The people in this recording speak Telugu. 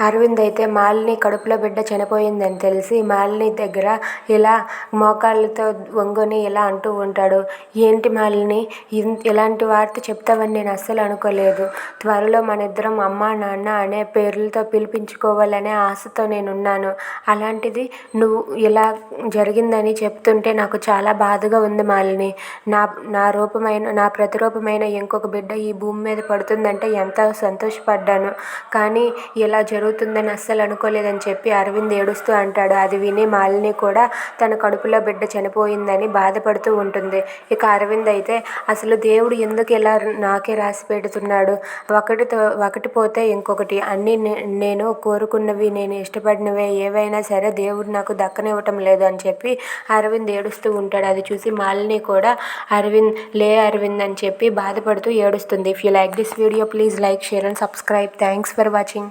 అరవింద్ అయితే మాలిని కడుపులో బిడ్డ చనిపోయిందని తెలిసి మాలిని దగ్గర ఇలా మోకాళ్ళతో వంగుని ఇలా అంటూ ఉంటాడు. ఏంటి మాలిని? ఇలాంటి వార్త చెప్తావని నేను అస్సలు అనుకోలేదు. త్వరలో మన ఇద్దరం అమ్మ నాన్న అనే పేర్లతో పిలిపించుకోవాలనే ఆశతో నేనున్నాను. అలాంటిది నువ్వు ఇలా జరిగిందని చెప్తుంటే నాకు చాలా బాధగా ఉంది మాలిని. నా నా రూపమైన నా ప్రతిరూపమైన ఇంకొక బిడ్డ ఈ భూమి మీద పడుతుందంటే ఎంతో సంతోషపడ్డాను. కానీ ఇలా జరుగు జరుగుతుందని అస్సలు అనుకోలేదని చెప్పి అరవింద్ ఏడుస్తూ అంటాడు. అది విని మాలిని కూడా తన కడుపులో బిడ్డ చనిపోయిందని బాధపడుతూ ఉంటుంది. ఇక అరవింద్ అయితే అసలు దేవుడు ఎందుకు ఇలా నాకే రాసి పెడుతున్నాడు? ఒకటితో ఒకటి పోతే ఇంకొకటి. అన్నీ నే- నేను కోరుకున్నవి నేను ఇష్టపడినవే. ఏవైనా సరే దేవుడు నాకు దక్కనివ్వటం లేదు అని చెప్పి అరవింద్ ఏడుస్తూ ఉంటాడు. అది చూసి మాలిని కూడా అరవింద్ లే అరవింద్ అని చెప్పి బాధపడుతూ ఏడుస్తుంది. If you like this video please like share and subscribe thanks for watching